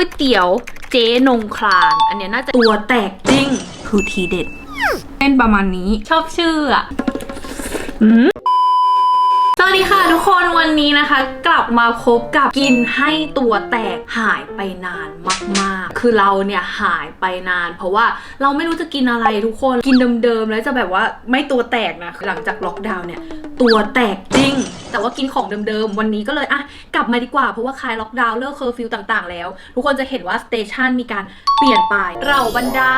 ก๋วยเตี๋ยวเจ๊นงคลาน อันเนี้ยน่าจะตัวแตกจริงคือทีเด็ดเป็นประมาณนี้ชอบชื่ออะอืม สวัสดีค่ะทุกคนวันนี้นะคะ กลับมาพบกับกินให้ตัวแตกหายไปนานมากๆ คือเราเนี่ยหายไปนาน เพราะว่าเราไม่รู้จะกินอะไรทุกคนกินเดิมๆแล้วจะแบบว่าไม่ตัวแตกนะหลังจากล็อกดาวน์เนี่ยตัวแตกจริง แต่ว่ากินของเดิมๆ วันนี้ก็เลยอะกลับมาดีกว่าเพราะว่าคลายล็อกดาวน์เลิกเคอร์ฟิวต่างๆ แล้ว ทุกคนจะเห็นว่าสเตชันมีการเปลี่ยนไปเราบรรดา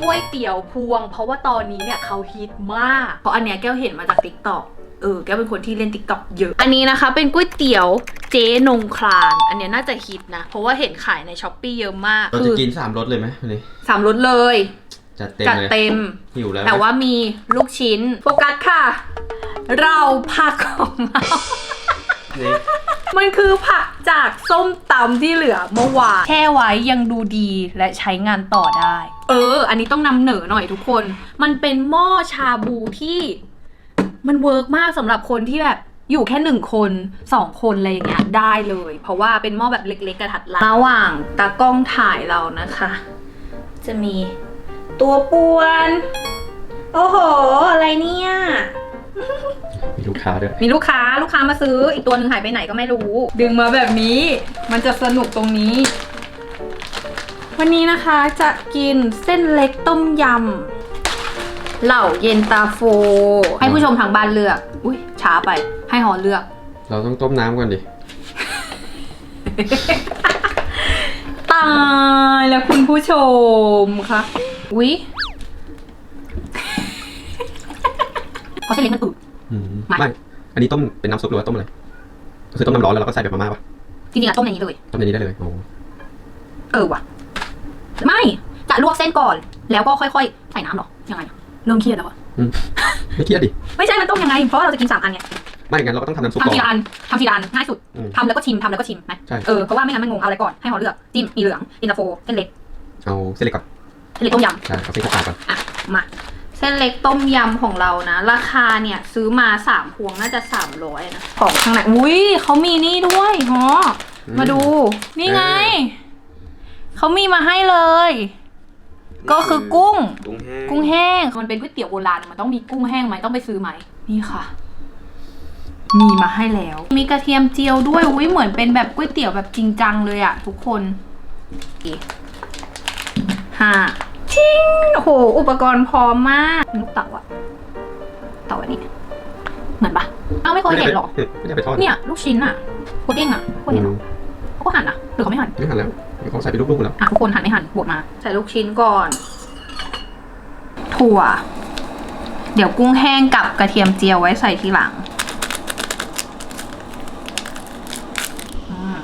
กล้วยเตี๋ยวพวง เพราะว่าตอนนี้เนี่ยเขาฮิตมาก เพราะอันเนี้ยแก้วเห็นมาจากติ๊กต็อก เออแก้วเป็นคนที่เล่นติ๊กต็อกเยอะ อันนี้นะคะ เป็นก๋วยเตี๋ยวเจ๊นงคลาน อันเนี้ยน่าจะฮิตนะ เพราะว่าเห็นขายในช้อปปีเยอะมากเราคืจะอกินสามรสเลยไหมวันนี้สามรสเลยจัดเต็มจัดเลยเต็ม หิวแล้วแต่ว่ามีลูกชิ้นโฟกัสค่ะ เราผักของเรานี่มันคือผักจากส้มตำที่เหลือเมื่อวานแช่ไว้ยังดูดีและใช้งานต่อได้ เออ อันนี้ต้องนำเหนอหน่อยทุกคน มันเป็นหม้อชาบูที่ มันเวิร์กมากสำหรับคนที่แบบอยู่แค่หนึ่งคนสองคนอะไรอย่างเงี้ยได้เลย เพราะว่าเป็นหม้อแบบเล็กๆกระทัดรัดระหว่างตากล้องถ่ายเรานะคะ จะมีตัวป่วน โอ้โห อะไรเนี่ย มีลูกค้าด้วย มีลูกค้าลูกค้ามาซื้ออีกตัวหนึ่งหายไปไหนก็ไม่รู้ ดึงมาแบบนี้ มันจะสนุกตรงนี้ วันนี้นะคะจะกินเส้นเล็กต้มยำ เหล่าเย็นตาโฟ ให้ผู้ชมทางบ้านเลือก อุ้ยช้าไป ให้หอเลือก เราต้องต้มน้ำก่อนดิ ตายแล้วคุณผู้ชมคะอุ้ยเพราะเส้นเล็กมันอืด อืมไม่ ไม่ อันนี้ต้มเป็นน้ำซุปหรือว่าต้มอะไร ก็คือต้มน้ำร้อนแล้วเราก็ใส่แบบมาม่าปะจริงๆอะต้มอย่างนี้เลย ต้มในนี้ได้เลย โอ้เออว่ะ ไม่ จะลวกเส้นก่อน แล้วก็ค่อยๆ ใส่น้ำหรอ ยังไงอะ เริ่มเครียดแล้วอะอืมไม่เครียดดิ ไม่ใช่มันต้องยังไง เพราะว่าเราจะกินสามอันไงไม่งั้นเราก็ต้องทำน้ำซุปก่ทำอทีนละอันทำทีละอันง่ายสุดอืม ทำแล้วก็ชิมทำแล้วก็ชิมไหมใช่ เออเพราะว่าไม่งั้นมันงงเอาอะไรก่อนให้หอเลือกจิ้มมีเหลืองอินเตอร์โฟเส้นเล็กเอาเส้นเล็กก่อนเส้นเล็กต้มยใช่เอาเส้นขาวๆก่อนำอะมาเส้นเล็กต้มยำของเรานะ ราคาเนี่ยซื้อมาสามพวงน่าจะสามร้อยนะ ของข้างในอุ้ยเขามีนี่ด้วยหอมาดู นี่ไง เขามีมาให้เลย ก็คือกุ้ง กุ้งแห้งกุ้งแห้ง มันเป็นก๋วยเตี๋ยวโบราณมันต้องมีกุ้งแห้งไหมต้องไปซื้อไหม นี่ค่ะ มีมาให้แล้ว มีกระเทียมเจียวด้วย อุ้ยเหมือนเป็นแบบก๋วยเตี๋ยวแบบจริงจังเลยอะทุกคนอีกห้าชิงโอ้โห อุปกรณ์พร้อมมากลูกเต๋าอะเต๋าอันนี้เหมือนปะเอ้าไม่เคยเห็นหรอ ไม่ได้ไปทอดเนี่ย ลูกชิ้นอะพุดดิ้งอะเคยเห็นหรออืมเขาก็หั่นอะหรือเขาไม่หั่นไม่หันแล้ว เขาใส่เป็นลูกๆหมดแล้วอะทุกคนหั่นไม่หั่นบดมา ใส่ลูกชิ้นก่อน ถั่ว เดี๋ยวกุ้งแห้งกับกระเทียมเจียวไว้ใส่ทีหลังอืม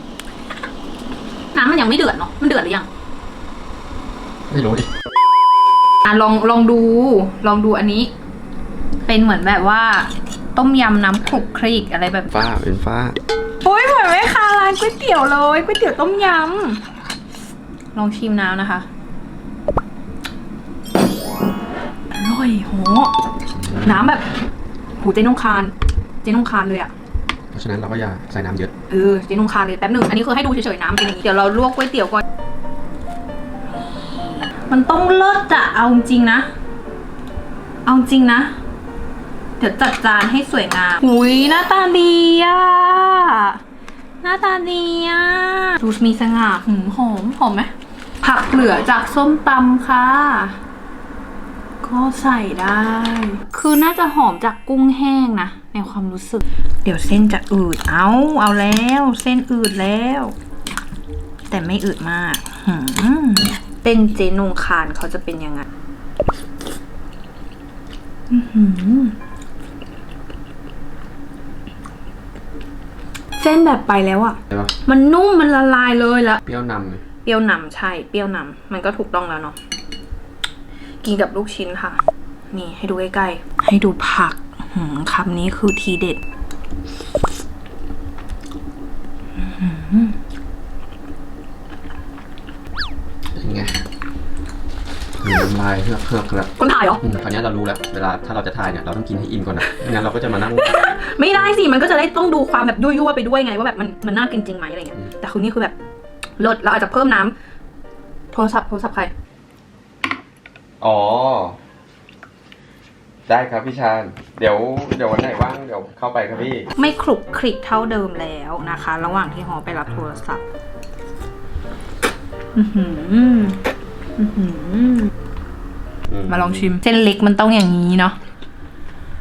น้ำมันยังไม่เดือดเนาะมันเดือดหรือยัง ไม่รู้ดิอะลองลองดู ลองดูอันนี้ เป็นเหมือนแบบว่า ต้มยำน้ำคลุกคลิกอะไรแบบ ฟ้าเป็นฟ้า โอ้ยเหมือนแม่ค้าร้านก๋วยเตี๋ยวเลยก๋วยเตี๋ยวต้มยำ ลองชิมน้ำนะคะ อร่อยโห น้ำแบบหูเจนงคารเจนงคารเลยอะเพราะฉะนั้นเราก็อย่าใส่น้ำเยอะ เออเจนงคารเลยแป๊บหนึ่งอันนี้คือให้ดูเฉยๆน้ำเป็นอย่างนี้ เดี๋ยวเราลวกก๋วยเตี๋ยวก่อน มันต้องเลิศอะเอาจริงนะ เอาจริงนะ เดี๋ยวจัดจานให้สวยงามหุยหน้าตาดีอะหน้าตาดีอะดูมีสง่าหืมหอมหอมไหม ผักเหลือจากส้มตำค่ะ ก็ใส่ได้ คือน่าจะหอมจากกุ้งแห้งนะ ในความรู้สึก เดี๋ยวเส้นจะอืด เอาเอาแล้ว เส้นอืดแล้ว แต่ไม่อืดมากหืมเต้นเจนงคารเขาจะเป็นยังไงอื้อหือเส้นแบบไปแล้วอะใช่ปะมันนุ่มมันละลายเลยแล้วเปรี้ยวนำเลย เปรี้ยวนำใช่เปรี้ยวนำมันก็ถูกต้องแล้วเนาะกินกับลูกชิ้นค่ะ นี่ให้ดูใกล้ๆให้ดูผักหืมคำนี้คือทีเด็ดยังไงมีน้ำลายเฮือกเฮือกครับคนถ่ายเหรออืมคราวนี้เรารู้แล้ว เวลาถ้าเราจะถ่ายเนี่ยเราต้องกินให้อิ่มก่อนนะไม่งั้นเราก็จะมานั่ง ไม่ได้สิ มันก็จะได้ต้องดูความแบบยั่วๆไปด้วยไง ว่าแบบมันมันน่ากินจริงไหมอะไรเงี้ยอืมแต่คือนี่คือแบบ ลดเราอาจจะเพิ่มน้ำโทรศัพท์โทรศัพท์ใคร อ๋อ ได้ครับพี่ชาญเดี๋ยวเดี๋ยววันไหนว่างเดี๋ยวเข้าไปครับพี่ ไม่คลุกคลิกเท่าเดิมแล้วนะคะ ระหว่างที่ฮอไปรับโทรศัพท์อื้อหืออื้อหือมาลองชิม เส้นเล็กมันต้องอย่างนี้เนาะ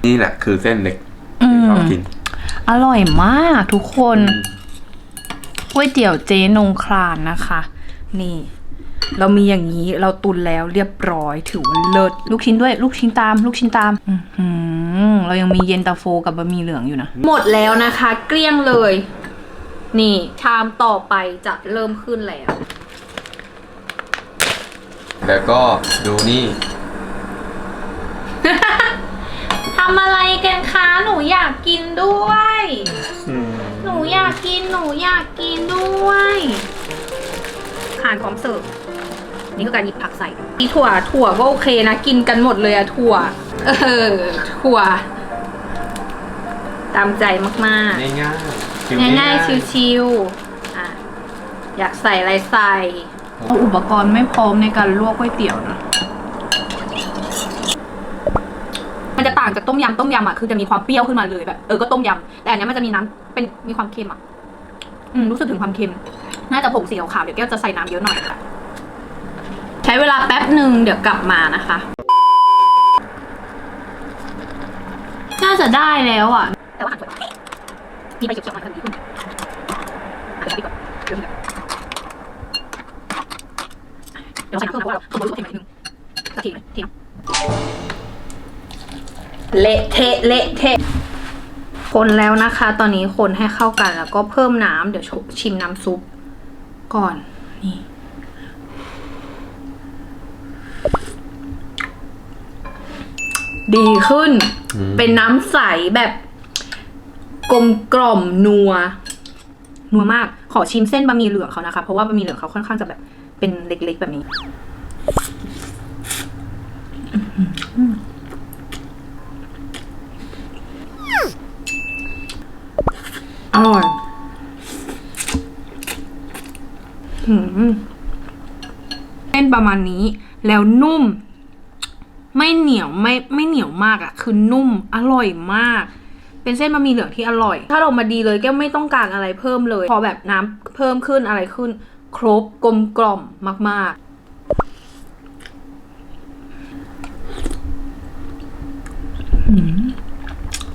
นี่แหละคือเส้นเล็กอืที่มชอบกิน อร่อยมากทุกคนก๋ วยเตี๋ยวเจ๊นงครานนะคะ นี่ เรามีอย่างนี้เราตุนแล้วเรียบร้อยถือว่าเลิศลูกชิ้นด้วย ลูกชิ้นตาม ลูกชิ้นตามอื้อหือเรายังมีเย็นตาโฟกับบะหมี่เหลืองอยู่นะ หมดแล้วนะคะ เกลี้ยงเลย นี่ ชามต่อไปจะเริ่มขึ้นแล้ว แล้วก็ดูนี่ ทำอะไรกันคะ หนูอยากกินด้วยหนู อยากกินหนูอยากกินด้วยอาหารพร้อมเสิร์ฟนี่คือการหยิบผักใส่มีถั่วถั่วก็โอเคนะ กินกันหมดเลยอะถั่ว เออ ถั่ว ตามใจมากง่ายๆชิวๆง่ายๆชิวๆอะอยากใส่อะไรใส่ อุปกรณ์ไม่พร้อมในการลวกก๋วยเตี๋ยวนะ มันจะต่างจากต้มยำต้มยำอะคือจะมีความเปรี้ยวขึ้นมาเลยแบบเออก็ต้มยำแต่อันนี้มันจะมีน้ำเป็นมีความเค็มอะอืมรู้สึกถึงความเค็ม น่าจะผงสีขาวเดี๋ยวแก้วจะใส่น้ำเยอะหน่อยค่ะใช้เวลาแป๊บหนึ่งเดี๋ยวกลับมานะคะ น่าจะได้แล้วอะแต่ว่าหันสวยมีไปเขียวๆมันทันทีขึ้นหันไปก่อนเดี๋ยวเดี๋ยวใส่เครื่องแล้วเราขโมยลูกเทมหน่อยนึง เละเทะเละเทะคนแล้วนะคะ ตอนนี้คนให้เข้ากันแล้วก็เพิ่มน้ำเดี๋ยวชิมน้ำซุปก่อนนี่ดีขึ้น เป็นน้ำใสแบบ กลมกล่อมนัว นัวมาก ขอชิมเส้นบะหมี่เหลืองเขานะคะ เพราะว่าบะหมี่เหลืองเขาค่อนข้างจะแบบ เป็นเล็กๆแบบนี้ อร่อยหืมเส้นประมาณนี้ แล้วนุ่ม ไม่เหนียวไม่ไม่เหนียวมากอะ่ะ คือนุ่มอร่อยมาก เป็นเส้นบะหมี่เหลืองที่อร่อย ถ้าเรามาดีเลยแก้วไม่ต้องการอะไรเพิ่มเลย พอแบบน้ำเพิ่มขึ้นอะไรขึ้น ครบกลมกล่อมมาก ๆอืม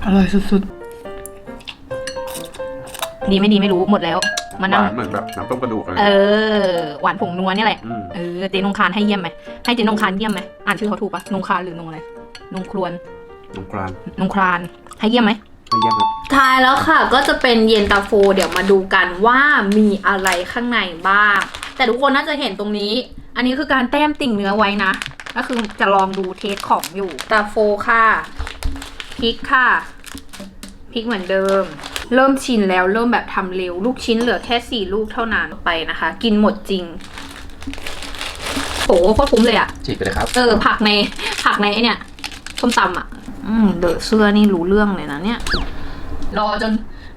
อร่อยสุดๆ ดีไม่ดีไม่รู้หมดแล้วมาหนั่งวานเหมือนแบบน้ำต้มกระดูกอะไรเออ หวานผงนัวเนี่ยแหละ มเออเจนงคารให้เยี่ยมไหมให้เจนงคารเยี่ยมไหมอ่านชื่อเขาถูกปะนงคารหรือนงอะไรนงครวนน้ำกรานนงครานให้เยี่ยมไหมให้เยี่ยมครับท้ายแล้วค่ะก็จะเป็นเย็นตาโฟ เดี๋ยวมาดูกันว่ามีอะไรข้างในบ้าง แต่ทุกคนน่าจะเห็นตรงนี้ อันนี้คือการแต้มติ่งเนื้อไว้นะ ก็คือจะลองดูเทสของอยู่ตาโฟค่ะพริกค่ะพริกเหมือนเดิม เริ่มชินแล้วเริ่มแบบทำเร็ว ลูกชิ้นเหลือแค่สี่ลูกเท่านั้นไปนะคะ กินหมดจริงโหโคตรคุ้มเลยอะฉีกไปเลยครับ เออ ผักในผักในไอเนี่ยส้มตำอะอืมเดอะเสื้อนี่รู้เรื่องเลยนะเนี่ย รอจน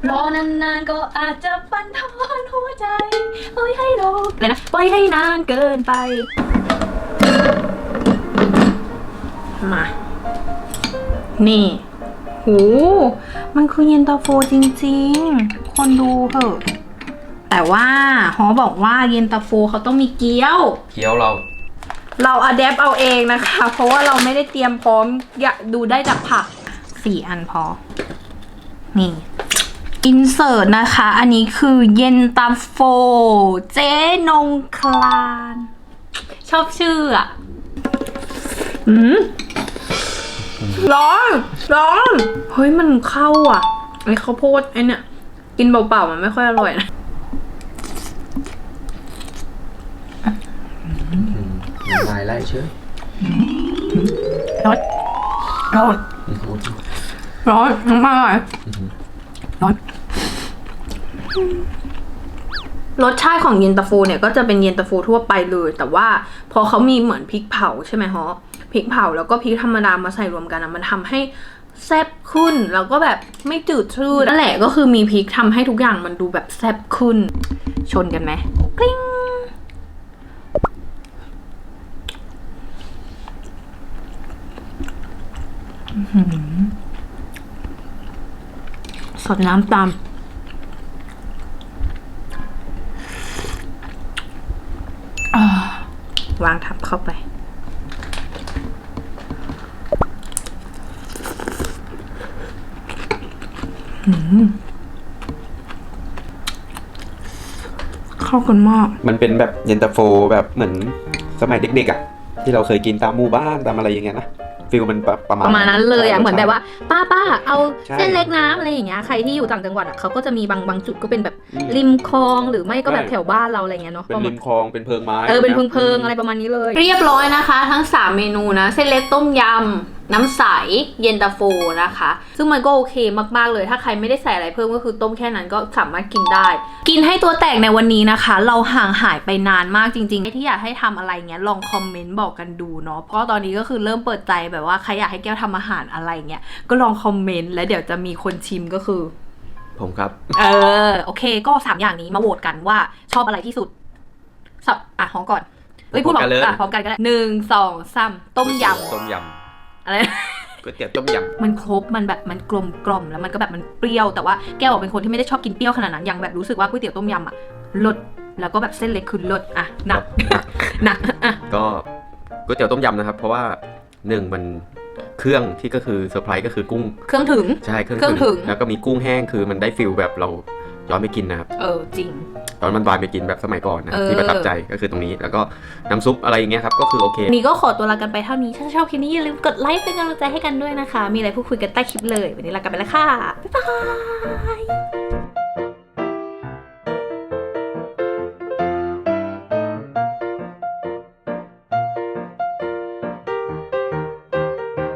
รอนานๆก็อาจจะปันทอนหัวใจปล่อยให้รอเลยนะปล่อยให้นานเกินไป มา นี่หู มันคือเย็นตาโฟจริงๆ คนดูเถอะ แต่ว่าฮอบอกว่าเย็นตาโฟเขาต้องมีเกี๊ยวเคี้ยวเรา เราอะแดปเอาเองนะคะ เพราะว่าเราไม่ได้เตรียมพร้อมอยากดูได้จากผักสี่อันพอ นี่อินเสิร์ตนะคะ อันนี้คือเย็นตาโฟ เจ๊นงคลาน ชอบชื่ออะอืม ร้อนร้อนเฮ้ยมันเข้าอะไอ้ข้าวโพดไอ้เนี่ยกินเปล่าๆมันไม่ค่อยอร่อยนะน้ำลายไล่เชื่อร้อนร้อนร้อนมากเลยร้อน รสชาติของเย็นตาโฟเนี่ยก็จะเป็นเย็นตาโฟทั่วไปเลย แต่ว่าพอเขามีเหมือนพริกเผาใช่ไหมฮะพริกเผาแล้วก็พริกธรรมดามาใส่รวมกันอะมันทำให้แซ่บขึ้นแล้วก็แบบไม่จืดชืดนั่นแหละก็คือมีพริกทำให้ทุกอย่างมันดูแบบแซ่บขึ้น ชนกันไหมกลิ้งสดน้ำตาม อ่า วางทับเข้าไป เข้ากันมาก มันเป็นแบบเย็นตาโฟแบบเหมือนสมัยเด็กๆอะ ที่เราเคยกินตามหมู่บ้านตามอะไรอย่างเงี้ยนะ ฟิลมันประประมาณประมาณนั้นเลยอะ ใช่ เหมือนแบบว่า ป้าป้าเอาใช่ เส้นเล็กน้ำอะไรอย่างเงี้ย ใครที่อยู่ต่างจังหวัดอะเขาก็จะมีบางบางจุดก็เป็นแบบอืม ริมคลองหรือไม่ก็แบบใช่ แถวบ้านเราอะไรเงี้ยเนาะเป็นริมคลองเป็นเพิงไม้เออเป็นนะเพิงเพิงๆอะไรประมาณนี้เลย เรียบร้อยนะคะ ทั้ง 3 เมนูนะ เส้นเล็กต้มยำ น้ำใสเย็นตาโฟนะคะ ซึ่งมันก็โอเคมากๆเลย ถ้าใครไม่ได้ใส่อะไรเพิ่มก็คือต้มแค่นั้นก็สามารถกินได้ กินให้ตัวแตกในวันนี้นะคะ เราห่างหายไปนานมากจริงๆที่อยากให้ทำอะไรเงี้ยลองคอมเมนต์บอกกันดูเนาะเพราะตอนนี้ก็คือเริ่มเปิดใจแบบว่าใครอยากให้แก้วทำอาหารอะไรเงี้ยก็ลองคอมเมนต์แล้วเดี๋ยวจะมีคนชิมก็คือ ผมครับ เออ โอเค ก็สามอย่างนี้มาโหวตกันว่าชอบอะไรที่สุดสับอะของก่อนเอ้ยพูดพร้อมพร้อมกันเลยอะพร้อมกันก็ได้หนึ่งสองสามต้มยต้มยำ อะไรำก๋วยเตี๋ยวต้มยมันครบมันแบบมันกลมกล่อมแล้วมันก็แบบมันเปรี้ยวแต่ว่าแก้วบอกเป็นคนที่ไม่ได้ชอบกินเปรี้ยวขนาดนั้นยังแบบรู้สึกว่าก๋วยเตี๋ยวต้มยำอะรสแล้วก็แบบเส้นเล็กคือรสอะหนักหนักอะำก็ก๋วยเตี๋ยวต้มยำนะครับ เพราะว่าหนึ่งมันเครื่องที่ก็คือเซอร์ไพรส์ก็คือกุ้ง เครื่องถึง ใช่เครื่องเครื่องถึง แล้วก็มีกุ้งแห้งคือมันได้ฟิลแบบเราย้อนไปกินนะครับ เออจริง ตอนมันบานไปกินแบบสมัยก่อนนะเออที่ประทับใจก็คือตรงนี้ แล้วก็น้ำซุปอะไรอย่างเงี้ยครับก็คือโอเควันนี้ก็ขอตัวลากันไปเท่านี้ถ้าชอบคลิปนี้อย่าลืมกดไลค์เป็นกำลังใจให้กันด้วยนะคะ มีอะไรพูดคุยกันใต้คลิปเลยวันนี้ลากันไปแล้วค่ะบ๊ายบาย